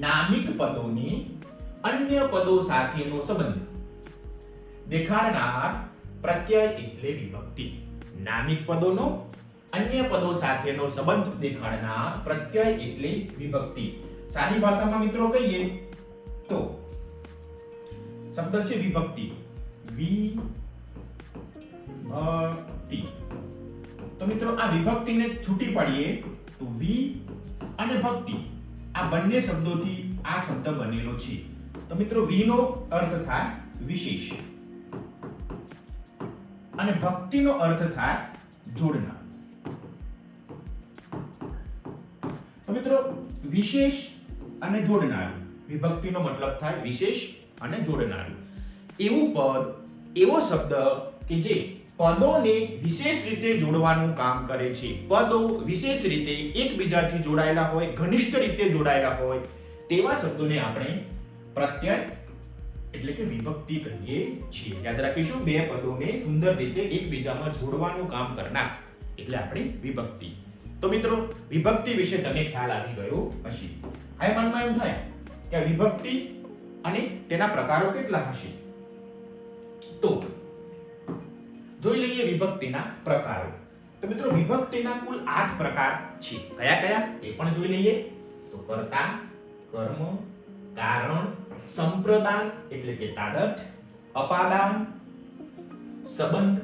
નામિક પદોની અન્ય પદો સાથેનો સંબંધ. દેખાડનાર પ્રત્યય એટલે વિભક્તિ. નામિક પદોનો અન્ય પદો સાથેનો સંબંધ દેખાડનાર પ્રત્યય એટલે વિભક્તિ. સાદી ભાષામાં મિત્રો કહીએ તો શબ્દ છે વિભક્તિ. વિભક્તિ. તો મિત્રો આ વિભક્તિને છૂટી પાડીએ તો વિ અને ભક્તિ. આ બંને શબ્દોથી આ શબ્દ બનેલો છે. તો મિત્રો, વિનો અર્થ થાય વિશેષ. અને ભક્તિનો અર્થ થાય જોડનાર. તો મિત્રો, વિશેષ અને જોડનારું. વિભક્તિનો મતલબ થાય વિશેષ અને જોડનારું. એવું પદ, એવો શબ્દ કે જે પદોને વિશેષ રીતે જોડવાનું કામ કરે છે. પદો વિશેષ રીતે એકબીજાથી જોડાયેલા હોય, ઘનિષ્ઠ રીતે જોડાયેલા હોય, તેવા શબ્દોને આપણે પ્રત્યય એટલે કે વિભક્તિ કહીએ છીએ. યાદ રાખીશું, બે પદોને સુંદર રીતે એકબીજામાં જોડવાનું કામ કરનાર. એટલે આપણી વિભક્તિ. તો મિત્રો, વિભક્તિ વિશે તમને ખ્યાલ આવી ગયો હશે. હવે મનમાં એમ થાય કે વિભક્તિ અને તેના પ્રકારો કેટલા હશે? તો જોઈ લઈએ વિભક્તિના પ્રકારો. તો મિત્રો, વિભક્તિના કુલ આઠ પ્રકાર છે. કયા કયા? તે પણ જોઈ લઈએ. તો કર્તા, કર્મ કારણ સંપ્રદાન એટલે કે તાદત અપાદાન, સંબંધ,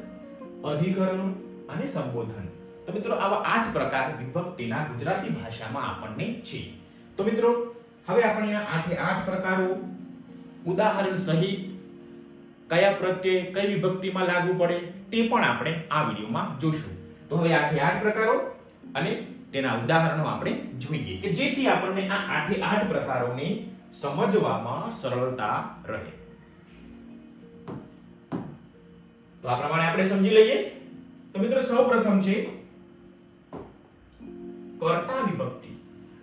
અધિકરણ અને સંબોધન. તો મિત્રો, આવા આઠ પ્રકાર વિભક્તિના ગુજરાતી ભાષામાં આપણને છે. તો મિત્રો, હવે આપણે આ આઠે આઠ પ્રકારો ઉદાહરણ સહિત કયા પ્રત્યય કઈ વિભક્તિમાં લાગુ પડે તે પણ આપણે આ વિડીયોમાં જોશું તો હવે આઠે આઠ પ્રકારો અને તેના ઉદાહરણો આપણે જોઈએ કે જેથી આપણને આ આઠે આઠ પ્રકારોને સમજવામાં સરળતા રહે. તો આ પ્રમાણે આપણે સમજી લઈએ. તો મિત્રો સૌપ્રથમ છે કર્તા વિભક્તિ.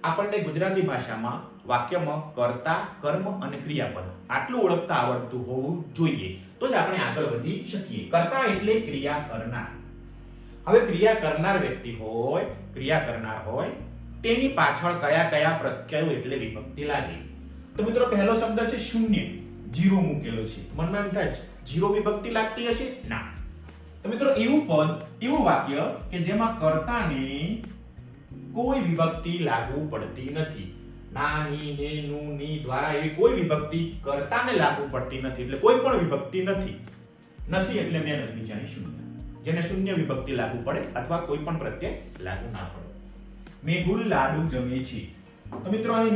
આપણને ગુજરાતી ભાષામાં વાક્યમાં કર્તા, કર્મ અને ક્રિયાપદ આટલું ઓળખતા આવડતું હોવું જોઈએ. તો જ આપણે આગળ વધી શકીએ. કર્તા એટલે ક્રિયા કરનાર. હવે ક્રિયા કરનાર વ્યક્તિ હોય, ક્રિયા કરનાર હોય, તેની પાછળ કયા કયા પ્રત્યયો એટલે વિભક્તિ લાગે? તો મિત્રો, પહેલો શબ્દ છે શૂન્ય. જીરો મૂકેલો છે. મનમાં એમ થાય જીરો વિભક્તિ લાગતી હશે? ના. તો મિત્રો, એવું પદ, એવું વાક્ય કે જેમાં કર્તાને કોઈ વિભક્તિ લાગુ પડતી નથી. ના ની ને નું દ્વારા એવી કોઈ વિભક્તિ કર્તાને લાગુ પડતી નથી. એટલે કોઈ પણ વિભક્તિ નથી. નથી એટલે મેં નથી વિચારી શૂન્ય. જેને શૂન્ય વિભક્તિ લાગુ પડે અથવા કોઈ પણ પ્રત્યે લાગુ ના પડે. મેહુલ લાડુ જમે છે. તો મિત્રો, અહીં